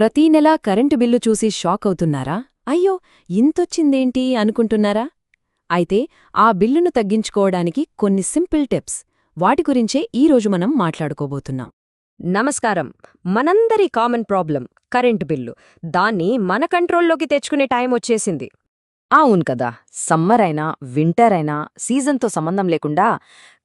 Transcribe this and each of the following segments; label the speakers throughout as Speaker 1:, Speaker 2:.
Speaker 1: ప్రతీ నెలా current bill చూసి షాక్ అవుతున్నారా? అయ్యో ఇంతొచ్చిందేంటి అనుకుంటున్నారా? అయితే ఆ బిల్లును తగ్గించుకోవడానికి కొన్ని సింపుల్ టిప్స్. వాటి గురించే ఈరోజు మనం మాట్లాడుకోబోతున్నాం.
Speaker 2: నమస్కారం. మనందరి కామన్ ప్రాబ్లం కరెంటు బిల్లు. దాన్ని మన కంట్రోల్లోకి తెచ్చుకునే టైం వచ్చేసింది.
Speaker 3: అవును కదా. సమ్మర్ అయినా వింటర్ అయినా సీజన్తో సంబంధం లేకుండా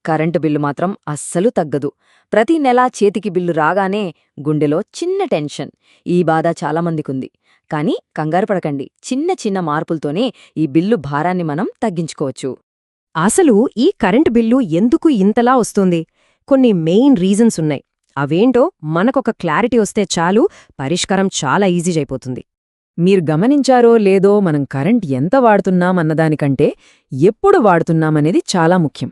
Speaker 3: కరెంటు బిల్లు మాత్రం అస్సలు తగ్గదు. ప్రతి నెలా చేతికి బిల్లు రాగానే గుండెలో చిన్న టెన్షన్. ఈ బాధ చాలామందికుంది కానీ కంగారు పడకండి. చిన్న చిన్న మార్పులతోనే ఈ బిల్లు భారాన్ని మనం తగ్గించుకోవచ్చు.
Speaker 1: అసలు ఈ కరెంటు బిల్లు ఎందుకు ఇంతలా వస్తుంది? కొన్ని మెయిన్ రీజన్స్ ఉన్నాయి. అవేంటో మనకొక క్లారిటీ వస్తే చాలు పరిష్కారం చాలా ఈజీ అయిపోతుంది
Speaker 3: మీరు గమనించారో లేదో మనం కరెంట్ ఎంత వాడుతున్నామన్నదానికంటే ఎప్పుడు వాడుతున్నామనేది చాలా ముఖ్యం.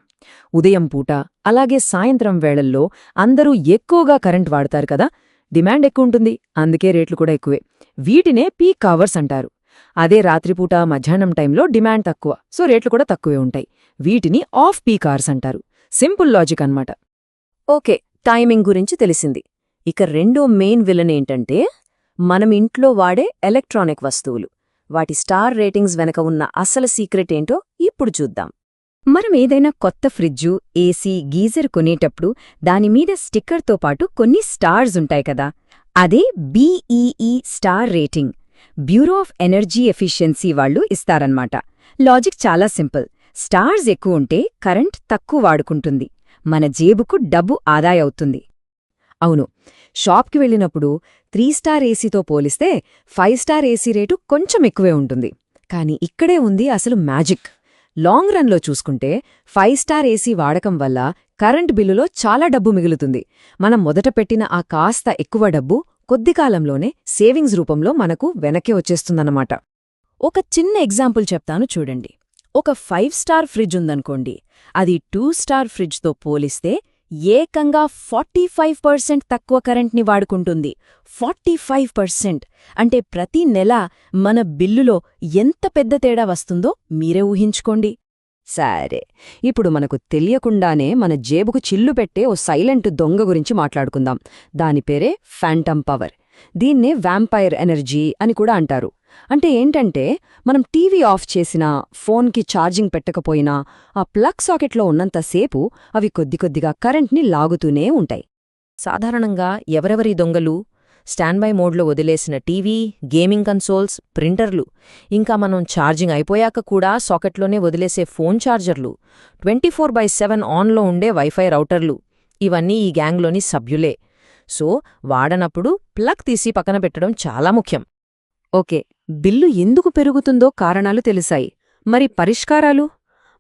Speaker 3: ఉదయం పూట అలాగే సాయంత్రం వేళల్లో అందరూ ఎక్కువగా కరెంట్ వాడతారు కదా? డిమాండ్ ఎక్కువుంటుంది అందుకే రేట్లు కూడా ఎక్కువే. వీటినే పీక్ అవర్స్ అంటారు. అదే రాత్రిపూట మధ్యాహ్నం టైంలో డిమాండ్ తక్కువ సో రేట్లు కూడా తక్కువే ఉంటాయి. వీటిని ఆఫ్ పీక్ అవర్స్ అంటారు. సింపుల్ లాజిక్ అన్నమాట.
Speaker 1: ఓకే టైమింగ్ గురించి తెలిసింది. ఇక రెండో మెయిన్ విలన్ ఏంటంటే మనం ఇంట్లో వాడే ఎలక్ట్రానిక్ వస్తువులు. వాటి స్టార్ రేటింగ్స్ వెనక ఉన్న అసలు సీక్రెట్ ఏంటో ఇప్పుడు చూద్దాం. మనం ఏదైనా కొత్త ఫ్రిడ్జు ఏసీ గీజర్ కొనేటప్పుడు దానిమీద స్టిక్కర్తో పాటు కొన్ని స్టార్స్ ఉంటాయి కదా. అదే BEE star rating. Bureau of Energy Efficiency వాళ్ళు ఇస్తారన్నమాట. లాజిక్ చాలా సింపుల్. స్టార్స్ ఎక్కువ ఉంటే కరెంట్ తక్కువ వాడుకుంటుంది. మన జేబుకు డబ్బు ఆదాయవుతుంది.
Speaker 3: అవును. షాప్కి వెళ్ళినప్పుడు త్రీ స్టార్ ఏసీతో పోలిస్తే ఫైవ్ స్టార్ ఏసీ రేటు కొంచెం ఎక్కువే ఉంటుంది. కానీ ఇక్కడే ఉంది అసలు మ్యాజిక్. లాంగ్ రన్లో చూసుకుంటే ఫైవ్ స్టార్ ఏసీ వాడకం వల్ల కరెంట్ బిల్లులో చాలా డబ్బు మిగులుతుంది. మనం మొదట పెట్టిన ఆ కాస్త ఎక్కువ డబ్బు కొద్ది కాలంలోనే సేవింగ్స్ రూపంలో మనకు వెనక్కి వచ్చేస్తుందన్నమాట.
Speaker 1: ఒక చిన్న ఎగ్జాంపుల్ చెప్తాను చూడండి. ఒక ఫైవ్ స్టార్ ఫ్రిడ్జ్ ఉందనుకోండి. అది టూ స్టార్ ఫ్రిడ్జ్తో పోలిస్తే ఏకంగా ఫార్టీ ఫైవ్ పర్సెంట్ తక్కువ కరెంట్ని వాడుకుంటుంది. ఫార్టీ ఫైవ్ పర్సెంట్ అంటే ప్రతి నెల మన బిల్లులో ఎంత పెద్ద తేడా వస్తుందో మీరే ఊహించుకోండి.
Speaker 3: సరే ఇప్పుడు మనకు తెలియకుండానే మన జేబుకు చిల్లు పెట్టే ఓ సైలెంట్ దొంగ గురించి మాట్లాడుకుందాం. దాని పేరే ఫ్యాంటమ్ పవర్. దీన్నే వ్యాంపైర్ ఎనర్జీ అని కూడా అంటారు. అంటే ఏంటంటే మనం టీవీ ఆఫ్ చేసినా ఫోన్కి ఛార్జింగ్ పెట్టకపోయినా ఆ ప్లగ్ సాకెట్లో ఉన్నంతసేపు అవి కొద్ది కొద్దిగా కరెంట్ని లాగుతూనే ఉంటాయి. సాధారణంగా ఎవరెవరి దొంగలు స్టాండ్బై మోడ్లో వదిలేసిన టీవీ గేమింగ్ కన్సోల్స్ ప్రింటర్లు ఇంకా మనం ఛార్జింగ్ అయిపోయాక కూడా సాకెట్లోనే వదిలేసే ఫోన్ ఛార్జర్లు ట్వంటీ ఫోర్ బై సెవెన్ ఆన్లో ఉండే వైఫై రౌటర్లు ఇవన్నీ ఈ గ్యాంగ్లోని సభ్యులే. సో వాడనప్పుడు ప్లగ్ తీసి పక్కన పెట్టడం చాలా ముఖ్యం. ఓకే. బిల్లు ఎందుకు పెరుగుతుందో కారణాలు తెలిసాయి మరి పరిష్కారాలు?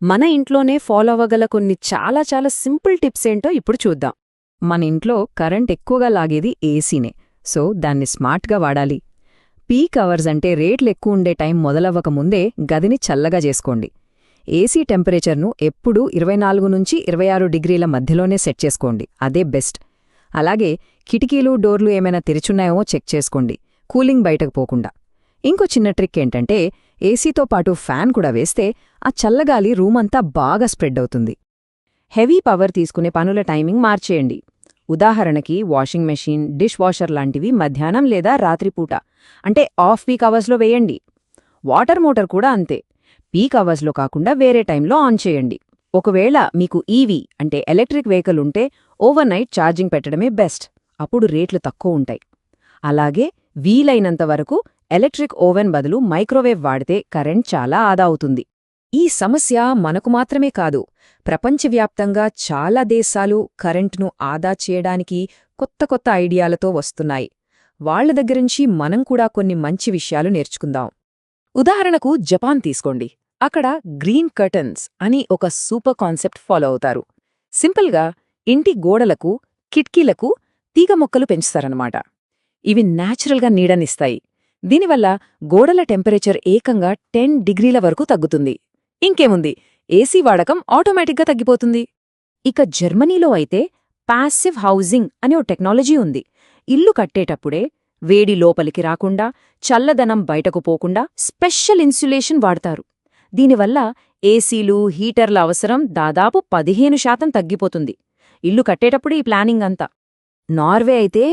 Speaker 3: మన ఇంట్లోనే ఫాలో అవ్వగల కొన్ని చాలా చాలా సింపుల్ టిప్స్ ఏంటో ఇప్పుడు చూద్దాం. మన ఇంట్లో కరెంట్ ఎక్కువగా లాగేది ఏసీనే సో దాన్ని స్మార్ట్గా వాడాలి. పీక్ అవర్స్ అంటే రేట్లు ఎక్కువ ఉండే టైం మొదలవ్వక ముందే గదిని చల్లగా చేసుకోండి. ఏసీ టెంపరేచర్ను ఎప్పుడూ ఇరవై నాలుగు నుంచి ఇరవై ఆరు డిగ్రీల మధ్యలోనే సెట్ చేసుకోండి అదే బెస్ట్. అలాగే కిటికీలు డోర్లు ఏమైనా తెరిచున్నాయో చెక్ చేసుకోండి కూలింగ్ బయటకు పోకుండా. ఇంకో చిన్న ట్రిక్ ఏంటంటే ఏసీతో పాటు ఫ్యాన్ కూడా వేస్తే ఆ చల్లగాలి రూమంతా బాగా స్ప్రెడ్ అవుతుంది. హెవీ పవర్ తీసుకునే పనుల టైమింగ్ మార్చేయండి. ఉదాహరణకి వాషింగ్ మెషీన్ డిష్ వాషర్ లాంటివి మధ్యాహ్నం లేదా రాత్రిపూట అంటే ఆఫ్ పీక్ అవర్స్లో వేయండి. వాటర్ మోటార్ కూడా అంతే. పీక్ అవర్స్లో కాకుండా వేరే టైంలో ఆన్ చేయండి. ఒకవేళ మీకు ఈవీ అంటే ఎలక్ట్రిక్ వెహికల్ ఉంటే ఓవర్ నైట్ ఛార్జింగ్ పెట్టడమే బెస్ట్. అప్పుడు రేట్లు తక్కువ ఉంటాయి. అలాగే వీలైనంత వరకు ఎలక్ట్రిక్ ఓవెన్ బదులు మైక్రోవేవ్ వాడితే కరెంట్ చాలా ఆదా అవుతుంది. ఈ సమస్య మనకు మాత్రమే కాదు ప్రపంచవ్యాప్తంగా చాలా దేశాలు కరెంట్ను ఆదా చేయడానికి కొత్త కొత్త ఐడియాలతో వస్తున్నాయి. వాళ్ళ దగ్గరించి మనం కూడా కొన్ని మంచి విషయాలు నేర్చుకుందాం. ఉదాహరణకు జపాన్ తీసుకోండి. అక్కడ గ్రీన్ కర్టన్స్ అని ఒక సూపర్ కాన్సెప్ట్ ఫాలో అవుతారు. సింపుల్గా ఇంటి గోడలకు కిటికీలకు తీగ మొక్కలు పెంచుతారన్నమాట. ఇవి న్యాచురల్గా నీడనిస్తాయి. దీనివల్ల గోడల టెంపరేచర్ ఏకంగా టెన్ డిగ్రీల వరకు తగ్గుతుంది. ఇంకేముంది? ఏసీ వాడకం ఆటోమేటిక్గా తగ్గిపోతుంది. ఇక జర్మనీలో అయితే పాసివ్ హౌసింగ్ అనే ఓ టెక్నాలజీ ఉంది. ఇల్లు కట్టేటప్పుడే వేడి లోపలికి రాకుండా చల్లదనం బయటకు పోకుండా స్పెషల్ ఇన్సులేషన్ వాడతారు. దీనివల్ల ఏసీలు హీటర్ల అవసరం దాదాపు పదిహేను శాతం తగ్గిపోతుంది. ఇల్లు కట్టేటప్పుడు ఈ ప్లానింగ్ అంతా. నార్వే అయితే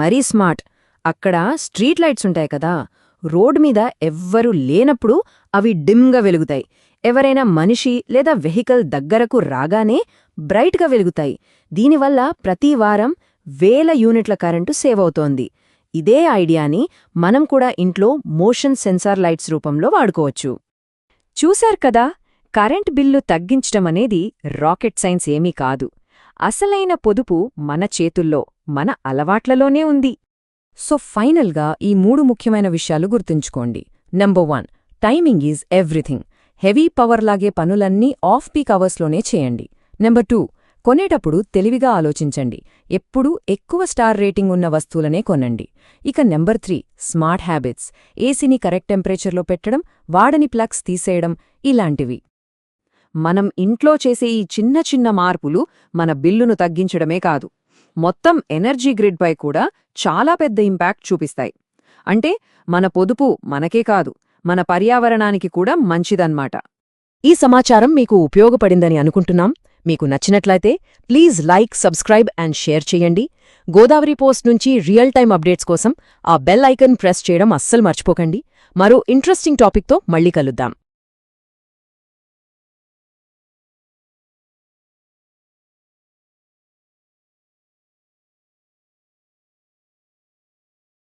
Speaker 3: మరీ స్మార్ట్.
Speaker 1: అక్కడ స్ట్రీట్ లైట్స్ ఉంటాయి కదా రోడ్ మీద ఎవ్వరూ లేనప్పుడు అవి డిమ్గా వెలుగుతాయి. ఎవరైనా మనిషి లేదా వెహికల్ దగ్గరకు రాగానే బ్రైట్గా వెలుగుతాయి. దీనివల్ల ప్రతి వారం వేల యూనిట్ల కరెంటు సేవ్ అవుతోంది. ఇదే ఐడియాని మనం కూడా ఇంట్లో మోషన్ సెన్సార్ లైట్స్ రూపంలో వాడుకోవచ్చు.
Speaker 3: చూశారు కదా కరెంట్ బిల్లు తగ్గించటమనేది రాకెట్ సైన్స్ ఏమీ కాదు. అసలైన పొదుపు మన చేతుల్లో మన అలవాట్లలోనే ఉంది.
Speaker 1: సో ఫైనల్గా ఈ మూడు ముఖ్యమైన విషయాలు గుర్తుంచుకోండి. Number one timing is everything heavy power లాగే పనులన్నీ ఆఫ్ పీక్ అవర్స్లోనే చేయండి. నెంబర్ టూ కొనేటప్పుడు తెలివిగా ఆలోచించండి. ఎప్పుడూ ఎక్కువ స్టార్ రేటింగ్ ఉన్న వస్తువులనే కొనండి. ఇక నెంబర్ త్రీ స్మార్ట్ హ్యాబిట్స్ ఏసీని కరెక్ట్ టెంపరేచర్లో పెట్టడం వాడని ప్లగ్స్ తీసేయడం ఇలాంటివి. మనం ఇంట్లో చేసే ఈ చిన్న చిన్న మార్పులు మన బిల్లును తగ్గించడమే కాదు. మొత్తం ఎనర్జీ గ్రిడ్పై కూడా చాలా పెద్ద ఇంపాక్ట్ చూపిస్తాయి. అంటే మన పొదుపు మనకే కాదు మన పర్యావరణానికి కూడా మంచిదన్నమాట. ఈ సమాచారం మీకు ఉపయోగపడిందని అనుకుంటున్నాం. మీకు నచ్చినట్లయితే please like subscribe and share చేయండి. గోదావరి పోస్ట్ నుంచి రియల్ టైం అప్డేట్స్ కోసం ఆ బెల్ ఐకన్ ప్రెస్ చేయడం అస్సలు మర్చిపోకండి. మరో ఇంట్రెస్టింగ్ టాపిక్తో మళ్ళీ కలుద్దాం.